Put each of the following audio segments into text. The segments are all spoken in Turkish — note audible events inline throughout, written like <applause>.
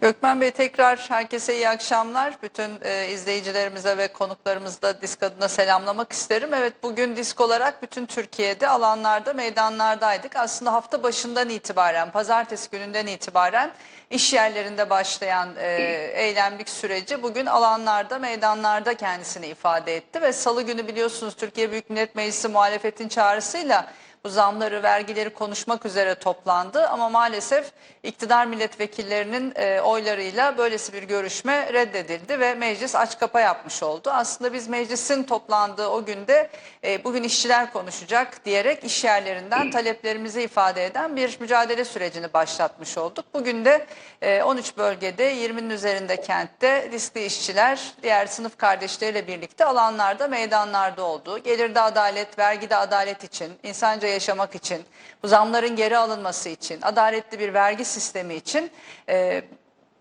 Gökmen Bey tekrar herkese iyi akşamlar. Bütün e, izleyicilerimize ve konuklarımızı da disk adına selamlamak isterim. Evet bugün disk olarak bütün Türkiye'de alanlarda, meydanlardaydık. Aslında hafta başından itibaren, pazartesi gününden itibaren iş yerlerinde başlayan e, eylemlik süreci bugün alanlarda, meydanlarda kendisini ifade etti. Ve salı günü biliyorsunuz Türkiye Büyük Millet Meclisi muhalefetin çağrısıyla bu zamları, vergileri konuşmak üzere toplandı ama maalesef iktidar milletvekillerinin e, oylarıyla böylesi bir görüşme reddedildi ve meclis aç kapa yapmış oldu. Aslında biz meclisin toplandığı o günde e, bugün işçiler konuşacak diyerek iş yerlerinden <clears throat> taleplerimizi ifade eden bir mücadele sürecini başlatmış olduk. Bugün de e, 13 bölgede 20'nin üzerinde kentte riskli işçiler diğer sınıf kardeşleriyle birlikte alanlarda, meydanlarda oldu. Gelirde adalet, vergide adalet için, insanca yaşamak için, bu zamların geri alınması için, adaletli bir vergi sistemi için e,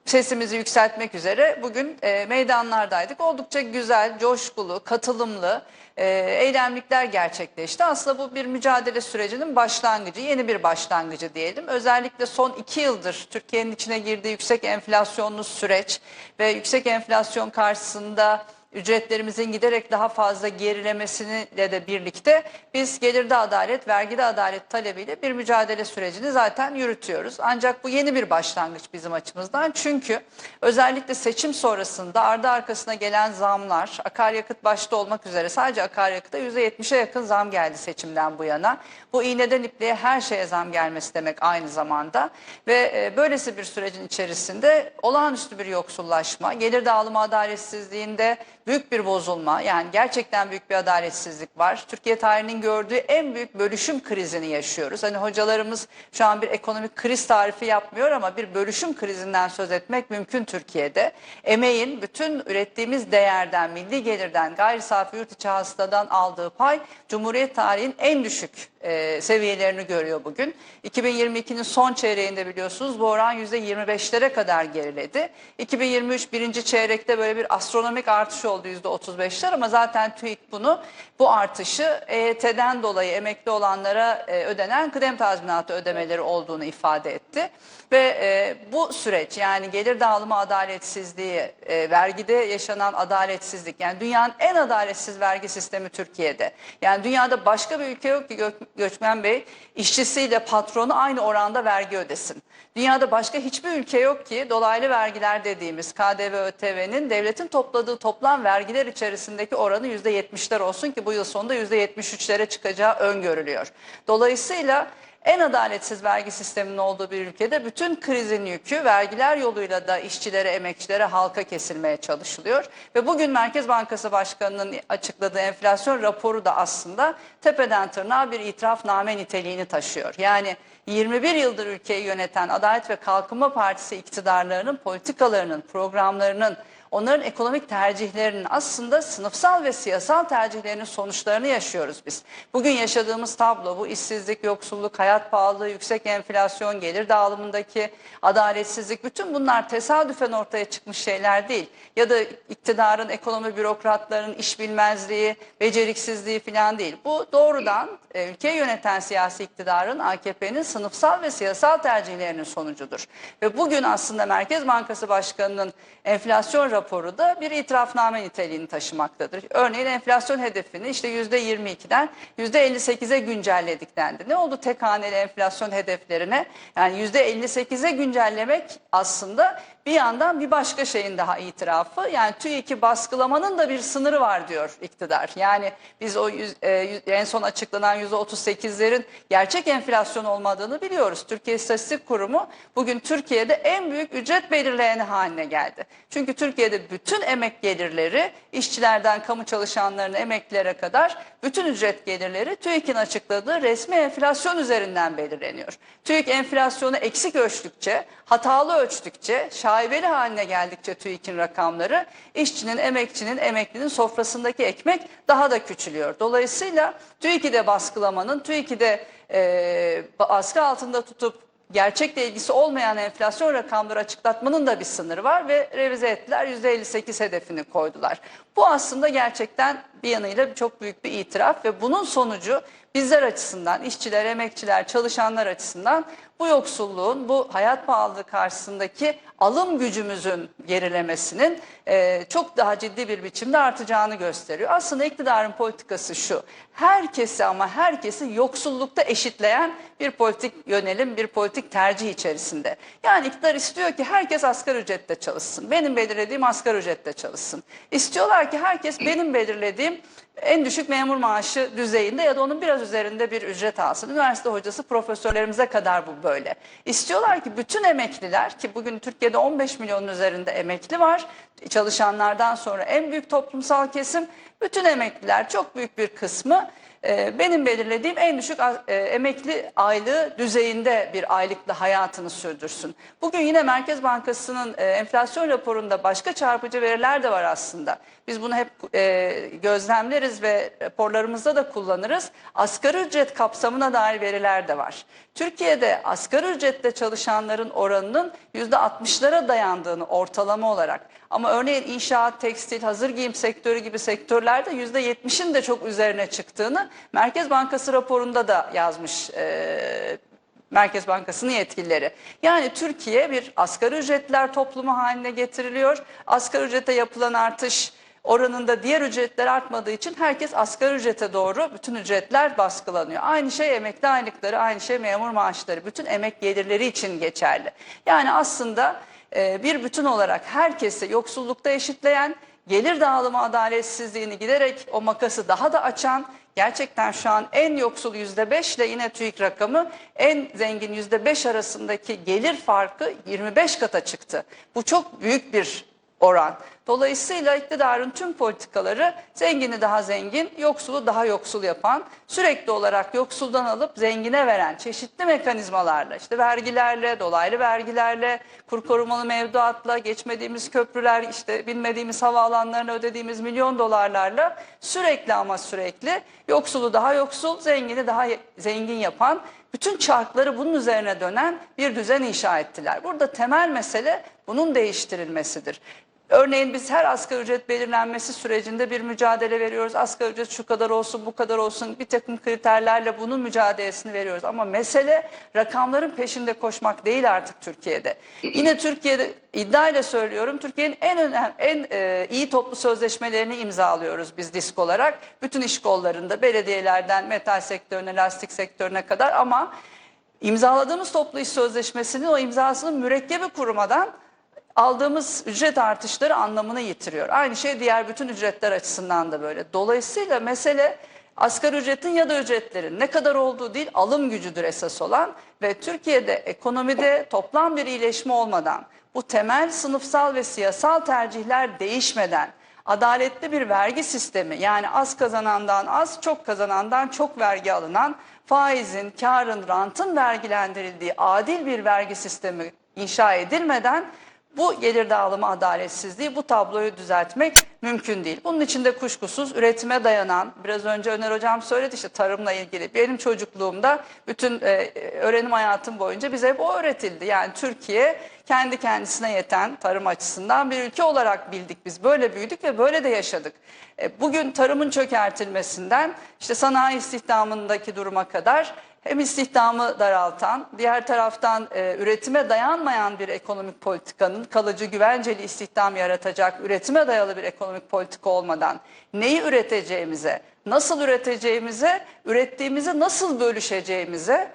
sesimizi yükseltmek üzere bugün e, meydanlardaydık. Oldukça güzel, coşkulu, katılımlı e, eylemlikler gerçekleşti. Aslında bu bir mücadele sürecinin başlangıcı, yeni bir başlangıcı diyelim. Özellikle son iki yıldır Türkiye'nin içine girdiği yüksek enflasyonlu süreç ve yüksek enflasyon karşısında ücretlerimizin giderek daha fazla gerilemesiyle de birlikte biz gelirde adalet, vergide adalet talebiyle bir mücadele sürecini zaten yürütüyoruz. Ancak bu yeni bir başlangıç bizim açımızdan. Çünkü özellikle seçim sonrasında ardı arkasına gelen zamlar, akaryakıt başta olmak üzere sadece akaryakıta %70'e yakın zam geldi seçimden bu yana. Bu iğneden ipliğe her şeye zam gelmesi demek aynı zamanda. Ve e, böylesi bir sürecin içerisinde olağanüstü bir yoksullaşma, gelir dağılımı adaletsizliğinde büyük bir bozulma yani gerçekten büyük bir adaletsizlik var. Türkiye tarihinin gördüğü en büyük bölüşüm krizini yaşıyoruz. Hani hocalarımız şu an bir ekonomik kriz tarifi yapmıyor ama bir bölüşüm krizinden söz etmek mümkün Türkiye'de. Emeğin bütün ürettiğimiz değerden, milli gelirden, gayri safi yurt içi hasıladan aldığı pay Cumhuriyet tarihinin en düşük e, seviyelerini görüyor bugün. 2022'nin son çeyreğinde biliyorsunuz bu oran %25'lere kadar geriledi. 2023 birinci çeyrekte böyle bir astronomik artış oldu %35'ler ama zaten TÜİK bunu bu artışı EYT'den dolayı emekli olanlara e, ödenen kıdem tazminatı ödemeleri olduğunu ifade etti. Ve e, bu süreç yani gelir dağılımı adaletsizliği, e, vergide yaşanan adaletsizlik yani dünyanın en adaletsiz vergi sistemi Türkiye'de. Yani dünyada başka bir ülke yok ki Göçmen Bey işçisiyle patronu aynı oranda vergi ödesin. Dünyada başka hiçbir ülke yok ki dolaylı vergiler dediğimiz KDV ÖTV'nin devletin topladığı toplam vergiler içerisindeki oranı %70'ler olsun ki bu yıl sonunda %73'lere çıkacağı öngörülüyor. Dolayısıyla en adaletsiz vergi sisteminin olduğu bir ülkede bütün krizin yükü vergiler yoluyla da işçilere, emekçilere, halka kesilmeye çalışılıyor. Ve bugün Merkez Bankası Başkanı'nın açıkladığı enflasyon raporu da aslında tepeden tırnağa bir itirafname niteliğini taşıyor. Yani 21 yıldır ülkeyi yöneten Adalet ve Kalkınma Partisi iktidarlarının politikalarının, programlarının onların ekonomik tercihlerinin aslında sınıfsal ve siyasal tercihlerinin sonuçlarını yaşıyoruz biz. Bugün yaşadığımız tablo bu işsizlik, yoksulluk, hayat pahalılığı, yüksek enflasyon, gelir dağılımındaki adaletsizlik bütün bunlar tesadüfen ortaya çıkmış şeyler değil. Ya da iktidarın, ekonomi bürokratlarının iş bilmezliği, beceriksizliği falan değil. Bu doğrudan e, ülkeyi yöneten siyasi iktidarın AKP'nin sınıfsal ve siyasal tercihlerinin sonucudur. Ve bugün aslında Merkez Bankası Başkanı'nın enflasyon raporu da bir itirafname niteliğini taşımaktadır. Örneğin enflasyon hedefini işte %22'den %58'e güncelledik dendi. Ne oldu tek haneli enflasyon hedeflerine? Yani %58'e güncellemek aslında bir yandan bir başka şeyin daha itirafı. Yani TÜİK'i baskılamanın da bir sınırı var diyor iktidar. Yani biz o yüz, e, en son açıklanan %38'lerin gerçek enflasyon olmadığını biliyoruz. Türkiye İstatistik Kurumu bugün Türkiye'de en büyük ücret belirleyeni haline geldi. Çünkü Türkiye'de bütün emek gelirleri işçilerden kamu çalışanlarına emeklilere kadar bütün ücret gelirleri TÜİK'in açıkladığı resmi enflasyon üzerinden belirleniyor. TÜİK enflasyonu eksik ölçtükçe, hatalı ölçtükçe, şaibeli haline geldikçe TÜİK'in rakamları işçinin, emekçinin, emeklinin sofrasındaki ekmek daha da küçülüyor. Dolayısıyla TÜİK'i de baskılamanın, TÜİK'i de e, baskı altında tutup gerçekle ilgisi olmayan enflasyon rakamları açıklatmanın da bir sınırı var ve revize ettiler %58 hedefini koydular. Bu aslında gerçekten bir yanıyla çok büyük bir itiraf ve bunun sonucu bizler açısından, işçiler, emekçiler, çalışanlar açısından bu yoksulluğun, bu hayat pahalılığı karşısındaki alım gücümüzün gerilemesinin e, çok daha ciddi bir biçimde artacağını gösteriyor. Aslında iktidarın politikası şu, herkesi ama herkesi yoksullukta eşitleyen bir politik yönelim, bir politik tercih içerisinde. Yani iktidar istiyor ki herkes asgari ücretle çalışsın. Benim belirlediğim asgari ücretle çalışsın. İstiyorlar ki herkes benim belirlediğim en düşük memur maaşı düzeyinde ya da onun biraz üzerinde bir ücret alsın. Üniversite hocası profesörlerimize kadar bu böyle. İstiyorlar ki bütün emekliler ki bugün Türkiye'de 15 milyonun üzerinde emekli var. Çalışanlardan sonra en büyük toplumsal kesim bütün emekliler çok büyük bir kısmı benim belirlediğim en düşük e, emekli aylığı düzeyinde bir aylıkla hayatını sürdürsün. Bugün yine Merkez Bankası'nın e, enflasyon raporunda başka çarpıcı veriler de var aslında. Biz bunu hep gözlemleriz ve raporlarımızda da kullanırız. Asgari ücret kapsamına dair veriler de var. Türkiye'de asgari ücretle çalışanların oranının %60'lara dayandığını ortalama olarak ama örneğin inşaat, tekstil, hazır giyim sektörü gibi sektörlerde %70'in de çok üzerine çıktığını Merkez Bankası raporunda da yazmış e, Merkez Bankası'nın yetkilileri. Yani Türkiye bir asgari ücretler toplumu haline getiriliyor. Asgari ücrete yapılan artış oranında diğer ücretler artmadığı için herkes asgari ücrete doğru bütün ücretler baskılanıyor. Aynı şey emekli aylıkları, aynı şey memur maaşları, bütün emek gelirleri için geçerli. Yani aslında e, bir bütün olarak herkesi yoksullukta eşitleyen, gelir dağılımı adaletsizliğini giderek o makası daha da açan, gerçekten şu an en yoksul yüzde beş ile yine TÜİK rakamı en zengin yüzde beş arasındaki gelir farkı 25 kata çıktı. Bu çok büyük bir oran. Dolayısıyla iktidarın tüm politikaları zengini daha zengin, yoksulu daha yoksul yapan, sürekli olarak yoksuldan alıp zengine veren çeşitli mekanizmalarla, işte vergilerle, dolaylı vergilerle, kur korumalı mevduatla, geçmediğimiz köprüler, işte bilmediğimiz havaalanlarına ödediğimiz milyon dolarlarla sürekli ama sürekli yoksulu daha yoksul, zengini daha zengin yapan bütün çarkları bunun üzerine dönen bir düzen inşa ettiler. Burada temel mesele bunun değiştirilmesidir. Örneğin biz her asgari ücret belirlenmesi sürecinde bir mücadele veriyoruz. Asgari ücret şu kadar olsun, bu kadar olsun bir takım kriterlerle bunun mücadelesini veriyoruz. Ama mesele rakamların peşinde koşmak değil artık Türkiye'de. Yine Türkiye'de iddiayla söylüyorum Türkiye'nin en önemli, en e, iyi toplu sözleşmelerini imzalıyoruz biz disk olarak. Bütün iş kollarında belediyelerden metal sektörüne, lastik sektörüne kadar ama imzaladığımız toplu iş sözleşmesinin o imzasının mürekkebi kurumadan aldığımız ücret artışları anlamını yitiriyor. Aynı şey diğer bütün ücretler açısından da böyle. Dolayısıyla mesele asgari ücretin ya da ücretlerin ne kadar olduğu değil alım gücüdür esas olan ve Türkiye'de ekonomide toplam bir iyileşme olmadan bu temel sınıfsal ve siyasal tercihler değişmeden adaletli bir vergi sistemi yani az kazanandan az çok kazanandan çok vergi alınan faizin, karın, rantın vergilendirildiği adil bir vergi sistemi inşa edilmeden bu gelir dağılımı adaletsizliği, bu tabloyu düzeltmek mümkün değil. Bunun için de kuşkusuz üretime dayanan, biraz önce Öner Hocam söyledi işte tarımla ilgili. Benim çocukluğumda bütün e, öğrenim hayatım boyunca bize hep o öğretildi. Yani Türkiye kendi kendisine yeten tarım açısından bir ülke olarak bildik biz. Böyle büyüdük ve böyle de yaşadık. E, bugün tarımın çökertilmesinden işte sanayi istihdamındaki duruma kadar hem istihdamı daraltan, diğer taraftan e, üretime dayanmayan bir ekonomik politikanın kalıcı güvenceli istihdam yaratacak, üretime dayalı bir ekonomik politika olmadan neyi üreteceğimize, nasıl üreteceğimize, ürettiğimizi nasıl bölüşeceğimize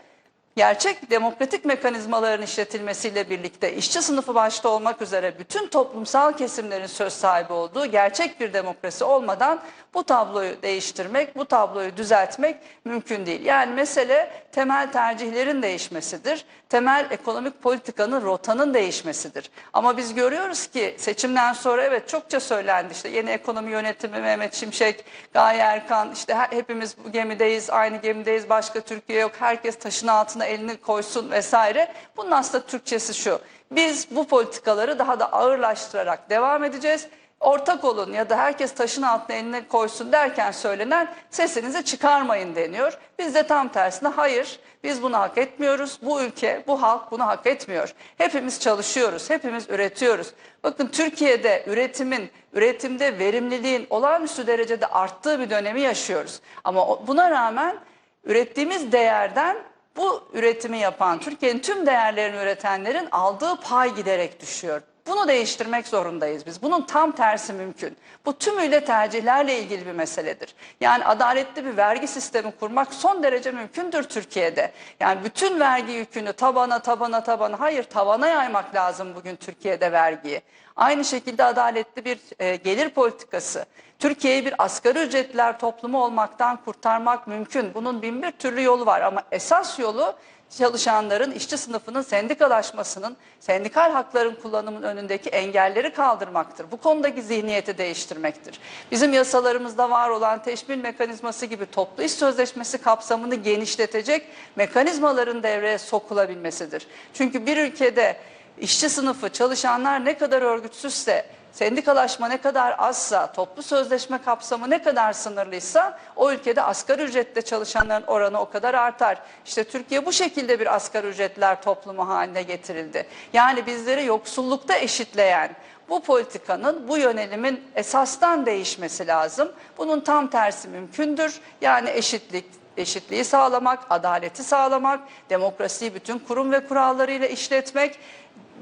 gerçek demokratik mekanizmaların işletilmesiyle birlikte işçi sınıfı başta olmak üzere bütün toplumsal kesimlerin söz sahibi olduğu gerçek bir demokrasi olmadan bu tabloyu değiştirmek, bu tabloyu düzeltmek mümkün değil. Yani mesele temel tercihlerin değişmesidir. Temel ekonomik politikanın rotanın değişmesidir. Ama biz görüyoruz ki seçimden sonra evet çokça söylendi işte yeni ekonomi yönetimi Mehmet Şimşek, Gaye Erkan işte hepimiz bu gemideyiz, aynı gemideyiz, başka Türkiye yok, herkes taşın altına elini koysun vesaire. Bunun aslında Türkçesi şu. Biz bu politikaları daha da ağırlaştırarak devam edeceğiz ortak olun ya da herkes taşın altına eline koysun derken söylenen sesinizi çıkarmayın deniyor. Biz de tam tersine hayır biz bunu hak etmiyoruz. Bu ülke, bu halk bunu hak etmiyor. Hepimiz çalışıyoruz, hepimiz üretiyoruz. Bakın Türkiye'de üretimin, üretimde verimliliğin olağanüstü derecede arttığı bir dönemi yaşıyoruz. Ama buna rağmen ürettiğimiz değerden bu üretimi yapan, Türkiye'nin tüm değerlerini üretenlerin aldığı pay giderek düşüyor. Bunu değiştirmek zorundayız biz. Bunun tam tersi mümkün. Bu tümüyle tercihlerle ilgili bir meseledir. Yani adaletli bir vergi sistemi kurmak son derece mümkündür Türkiye'de. Yani bütün vergi yükünü tabana tabana tabana hayır tavana yaymak lazım bugün Türkiye'de vergiyi. Aynı şekilde adaletli bir e, gelir politikası. Türkiye'yi bir asgari ücretliler toplumu olmaktan kurtarmak mümkün. Bunun bin bir türlü yolu var ama esas yolu çalışanların, işçi sınıfının sendikalaşmasının, sendikal hakların kullanımının önündeki engelleri kaldırmaktır. Bu konudaki zihniyeti değiştirmektir. Bizim yasalarımızda var olan teşmil mekanizması gibi toplu iş sözleşmesi kapsamını genişletecek mekanizmaların devreye sokulabilmesidir. Çünkü bir ülkede işçi sınıfı, çalışanlar ne kadar örgütsüzse, sendikalaşma ne kadar azsa, toplu sözleşme kapsamı ne kadar sınırlıysa o ülkede asgari ücretle çalışanların oranı o kadar artar. İşte Türkiye bu şekilde bir asgari ücretler toplumu haline getirildi. Yani bizleri yoksullukta eşitleyen bu politikanın, bu yönelimin esastan değişmesi lazım. Bunun tam tersi mümkündür. Yani eşitlik, eşitliği sağlamak, adaleti sağlamak, demokrasiyi bütün kurum ve kurallarıyla işletmek,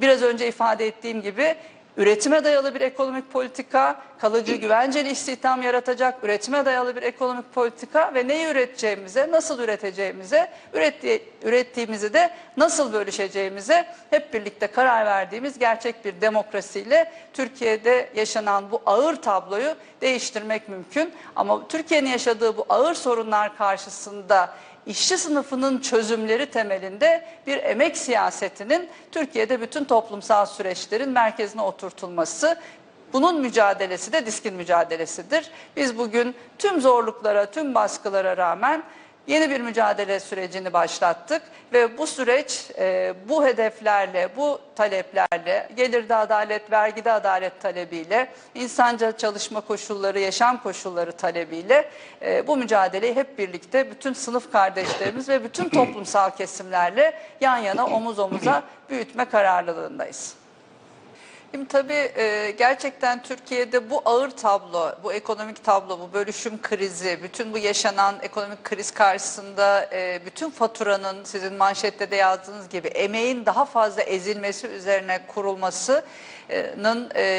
biraz önce ifade ettiğim gibi üretime dayalı bir ekonomik politika, kalıcı güvenceli istihdam yaratacak üretime dayalı bir ekonomik politika ve neyi üreteceğimize, nasıl üreteceğimize, üretti, ürettiğimizi de nasıl bölüşeceğimize hep birlikte karar verdiğimiz gerçek bir demokrasiyle Türkiye'de yaşanan bu ağır tabloyu değiştirmek mümkün. Ama Türkiye'nin yaşadığı bu ağır sorunlar karşısında işçi sınıfının çözümleri temelinde bir emek siyasetinin Türkiye'de bütün toplumsal süreçlerin merkezine oturtulması bunun mücadelesi de diskin mücadelesidir. Biz bugün tüm zorluklara, tüm baskılara rağmen yeni bir mücadele sürecini başlattık ve bu süreç e, bu hedeflerle, bu taleplerle, gelirde adalet, vergide adalet talebiyle, insanca çalışma koşulları, yaşam koşulları talebiyle e, bu mücadeleyi hep birlikte bütün sınıf kardeşlerimiz ve bütün toplumsal kesimlerle yan yana omuz omuza büyütme kararlılığındayız. Şimdi tabii e, gerçekten Türkiye'de bu ağır tablo, bu ekonomik tablo, bu bölüşüm krizi, bütün bu yaşanan ekonomik kriz karşısında e, bütün faturanın sizin manşette de yazdığınız gibi emeğin daha fazla ezilmesi üzerine kurulmasının e,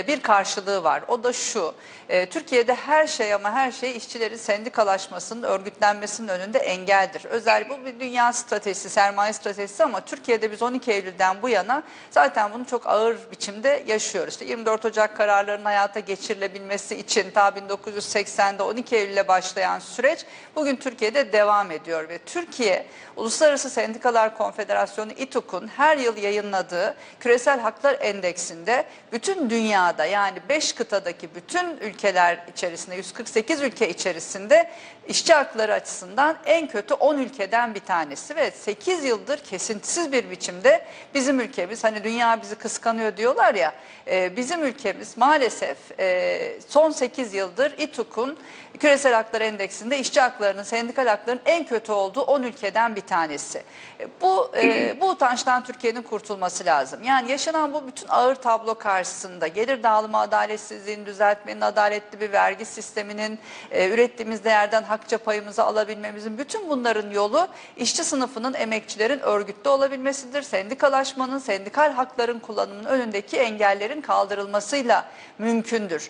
bir karşılığı var. O da şu, e, Türkiye'de her şey ama her şey işçilerin sendikalaşmasının, örgütlenmesinin önünde engeldir. Özel bu bir dünya stratejisi, sermaye stratejisi ama Türkiye'de biz 12 Eylül'den bu yana zaten bunu çok ağır biçimde yaşıyoruz. İşte 24 Ocak kararlarının hayata geçirilebilmesi için ta 1980'de 12 Eylül'le başlayan süreç bugün Türkiye'de devam ediyor ve Türkiye Uluslararası Sendikalar Konfederasyonu İTUK'un her yıl yayınladığı Küresel Haklar Endeksinde bütün dünyada yani 5 kıtadaki bütün ülkeler içerisinde 148 ülke içerisinde işçi hakları açısından en kötü 10 ülkeden bir tanesi ve 8 yıldır kesintisiz bir biçimde bizim ülkemiz hani dünya bizi kıskanıyor diyorlar ya e, bizim ülkemiz maalesef e, son 8 yıldır İTUK'un Küresel Haklar Endeksinde işçi haklarının, sendikal haklarının en kötü olduğu 10 ülkeden bir tanesi. E, Bu bu utançtan Türkiye'nin kurtulması lazım. Yani yaşanan bu bütün ağır tablo karşısında gelir dağılımı adaletsizliğini düzeltmenin, adaletli bir vergi sisteminin, e, ürettiğimiz değerden hakça payımızı alabilmemizin bütün bunların yolu işçi sınıfının, emekçilerin örgütlü olabilmesidir. Sendikalaşmanın, sendikal hakların kullanımının önündeki engellerin kaldırılmasıyla mümkündür.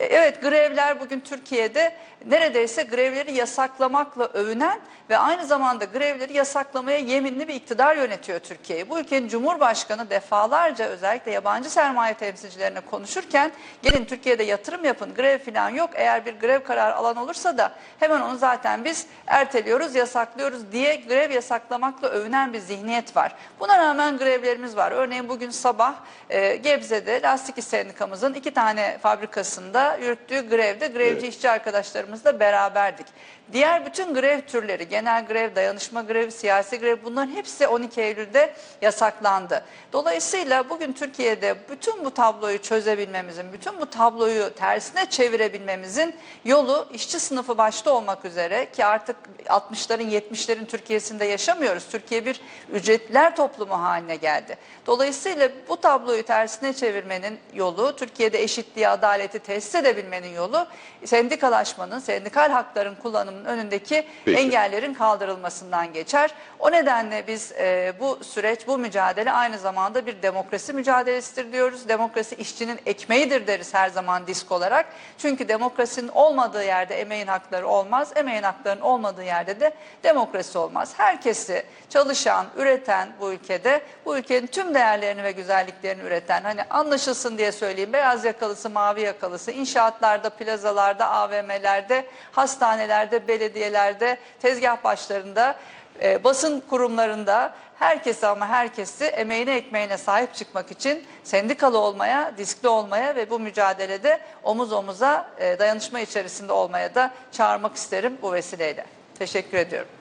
E, Evet grevler bugün Türkiye'de neredeyse grevleri yasaklamakla övünen ve aynı zamanda grevleri yasaklamaya yeminli bir iktidar yönetiyor Türkiye'yi. Bu ülkenin Cumhurbaşkanı defalarca özellikle yabancı sermaye temsilcilerine konuşurken gelin Türkiye'de yatırım yapın grev falan yok eğer bir grev kararı alan olursa da hemen onu zaten biz erteliyoruz yasaklıyoruz diye grev yasaklamakla övünen bir zihniyet var. Buna rağmen grevlerimiz var. Örneğin bugün sabah e, Gebze'de Lastik İş Sendikamızın iki tane fabrikasında yürüttüğü grevde grevci işçi arkadaşlarımızla beraberdik. Diğer bütün grev türleri, genel grev, dayanışma grevi, siyasi grev bunların hepsi 12 Eylül'de yasaklandı. Dolayısıyla bugün Türkiye'de bütün bu tabloyu çözebilmemizin, bütün bu tabloyu tersine çevirebilmemizin yolu işçi sınıfı başta olmak üzere ki artık 60'ların 70'lerin Türkiye'sinde yaşamıyoruz. Türkiye bir ücretliler toplumu haline geldi. Dolayısıyla bu tabloyu tersine çevirmenin yolu Türkiye'de eşitliği, adaleti teslim hissedebilmenin yolu sendikalaşmanın, sendikal hakların kullanımının önündeki Peki. engellerin kaldırılmasından geçer. O nedenle biz e, bu süreç, bu mücadele aynı zamanda bir demokrasi mücadelesidir diyoruz. Demokrasi işçinin ekmeğidir deriz her zaman disk olarak. Çünkü demokrasinin olmadığı yerde emeğin hakları olmaz. Emeğin haklarının olmadığı yerde de demokrasi olmaz. Herkesi çalışan, üreten bu ülkede, bu ülkenin tüm değerlerini ve güzelliklerini üreten, hani anlaşılsın diye söyleyeyim, beyaz yakalısı, mavi yakalısı, inşaatlarda, plazalarda, AVM'lerde, hastanelerde, belediyelerde, tezgah başlarında, e, basın kurumlarında herkesi ama herkesi emeğine ekmeğine sahip çıkmak için sendikalı olmaya, diskli olmaya ve bu mücadelede omuz omuza e, dayanışma içerisinde olmaya da çağırmak isterim bu vesileyle. Teşekkür ediyorum.